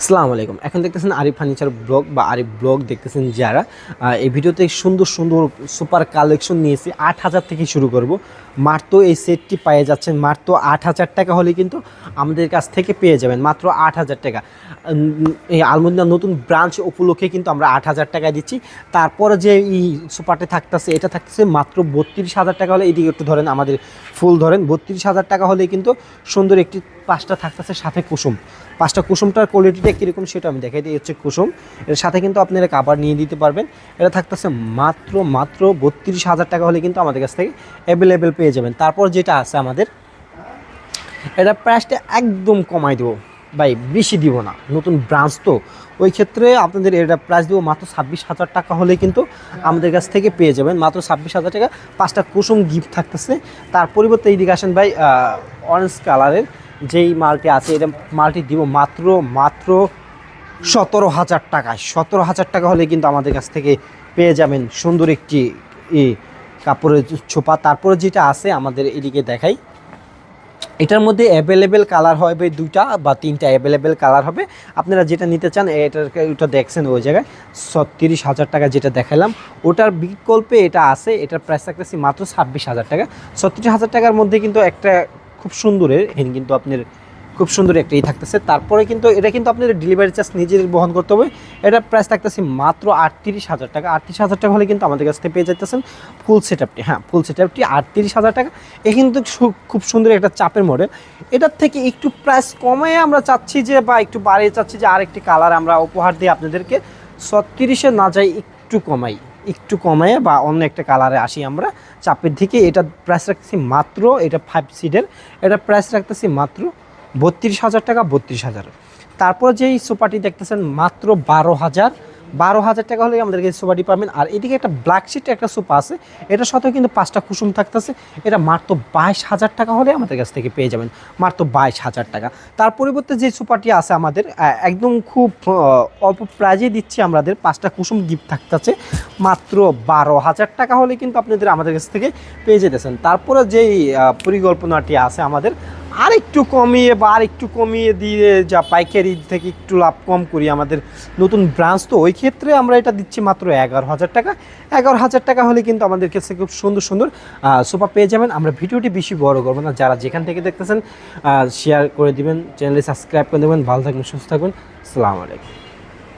আসসালামু আলাইকুম। এখন দেখতেছেন আরিফ ফার্নিচার ব্লগ বা আরিফ ব্লগ দেখতেছেন যারা। এই ভিডিওতে সুন্দর সুন্দর, সুপার কালেকশন নিয়েছি। আট হাজার থেকে শুরু করব। মাত্র এই সেটটি পেয়ে যাচ্ছেন। মাত্র আট হাজার টাকা হলে কিন্তু আমাদের কাছ থেকে পেয়ে যাবেন। মাত্র আট হাজার টাকা। এই আলমদিনা নতুন ব্রাঞ্চ উপলক্ষে কিন্তু আমরা আট হাজার টাকা দিচ্ছি। তারপরে যে এই সুপারটি থাকতেছে, এটা থাকতেছে মাত্র বত্রিশ হাজার টাকা হলে। এদিকে একটু ধরেন আমাদের ফুল ধরেন। বত্রিশ হাজার টাকা হলে কিন্তু সুন্দর একটি পাঁচটা থাকতেছে সাথে কুসুম। পাঁচটা কুসুমটার কোয়ালিটিটা কীরকম সেটা আমি দেখাই দিই। হচ্ছে কুসুম। এর সাথে কিন্তু আপনি আপনারা কাবার নিয়ে দিতে পারবেন। এটা থাকতেছে মাত্র মাত্র বত্রিশ হাজার টাকা হলে কিন্তু আমাদের কাছ থেকে অ্যাভেলেবেল পেয়ে যাবেন। তারপর যেটা আছে আমাদের, এটা প্রাইসটা একদম কমাই দেবো। ভাই, বেশি দিব না। নতুন ব্রাঞ্চ তো। ওই ক্ষেত্রে আপনাদের এটা প্রাইস দেবো মাত্র ছাব্বিশ হাজার টাকা হলে কিন্তু আমাদের কাছ থেকে পেয়ে যাবেন। মাত্র ছাব্বিশ হাজার টাকা। পাঁচটা কুসুম গিফট থাকতেছে। তার পরিবর্তে এইদিকে আসেন ভাই অরেঞ্জ কালারের যেই মালটি আছে, এটা মালটি দিব মাত্র মাত্র সতেরো হাজার টাকায়। সতেরো হাজার টাকা হলে কিন্তু আমাদের কাছ থেকে পেয়ে যাবেন সুন্দর একটি কাপড়ের ছোপা। তারপরে যেটা আছে, আমাদের এদিকে দেখাই। এটার মধ্যে অ্যাভেলেবেল কালার হবে দুইটা বা তিনটা অ্যাভেলেবেল কালার হবে। আপনারা যেটা নিতে চান, এটার ওটা দেখছেন ওই জায়গায়। ছত্রিশ হাজার টাকা যেটা দেখালাম, ওটার বিকল্পে এটা আছে। এটার প্রাইস রাখতেছি মাত্র ছাব্বিশ হাজার টাকা। ছত্রিশ হাজার টাকার মধ্যে কিন্তু একটা খুব সুন্দরের এখানে কিন্তু আপনার খুব সুন্দর একটা ই থাকতেছে। তারপরে কিন্তু এটা কিন্তু আপনার ডেলিভারি চার্জ নিজের বহন করতে হবে। এটা প্রাইস থাকতেছে মাত্র আটত্রিশ হাজার টাকা। আটত্রিশ হাজার টাকা হলে কিন্তু আমাদের কাছ থেকে পেয়ে যাইতেছেন ফুল সেট আপটি হ্যাঁ ফুল সেট আপটি আটত্রিশ হাজার টাকা। এ কিন্তু খুব সুন্দর একটা চাপের মডেল এটার থেকে একটু প্রাইস কমে আমরা চাচ্ছি যে, বা একটু বাড়িয়ে চাচ্ছি যে, আরেকটি কালার আমরা উপহার দিই আপনাদেরকে। ছত্রিশে না যাই একটু কমাই। একটু কমে বা অন্য একটা কালারে আসি আমরা, চাপের দিকে। এটা প্রাইস রাখতেছি মাত্র, এটা ফাইভ সিটের এটা প্রাইস রাখতেছি মাত্র বত্রিশ হাজার টাকা, বত্রিশ হাজার। তারপর যেই সোফাটি দেখতেছেন, মাত্র বারো হাজার বারো হাজার টাকা হলে আমাদেরকে সোফাটি পাবেন আর এদিকে একটা ব্ল্যাক শিটের একটা সোফা আছে। এটার সাথেও কিন্তু পাঁচটা কুসুম থাকতেছে। এটা মাত্র বাইশ হাজার টাকা হলে আমাদের কাছ থেকে পেয়ে যাবেন। মাত্র বাইশ হাজার টাকা। তার পরিবর্তে যে সোফাটি আছে আমাদের একদম খুব অল্প প্রাইজে দিচ্ছি আমাদের। পাঁচটা কুসুম গিফট থাকতেছে। মাত্র বারো হাজার টাকা হলে কিন্তু আপনাদের আমাদের কাছ থেকে পেয়ে যেতেছেন। তারপরে যেই পরিকল্পনাটি আছে আমাদের আর একটু কমিয়ে বা আর একটু কমিয়ে দিয়ে যা পাইকারি থেকে একটু লাভ কম করি আমাদের নতুন ব্রাঞ্চ তো ওই ক্ষেত্রে আমরা এটা দিচ্ছি মাত্র এগারো হাজার টাকা। এগারো হাজার টাকা হলে কিন্তু আমাদের কাছে খুব সুন্দর সুন্দর সোফা পেয়ে যাবেন। আমরা ভিডিওটি বেশি বড় করব না। যারা যেখান থেকে দেখতেছেন শেয়ার করে দিবেন চ্যানেলে সাবস্ক্রাইব করে দেবেন। ভালো থাকবেন, সুস্থ থাকবেন। আলাইকুম।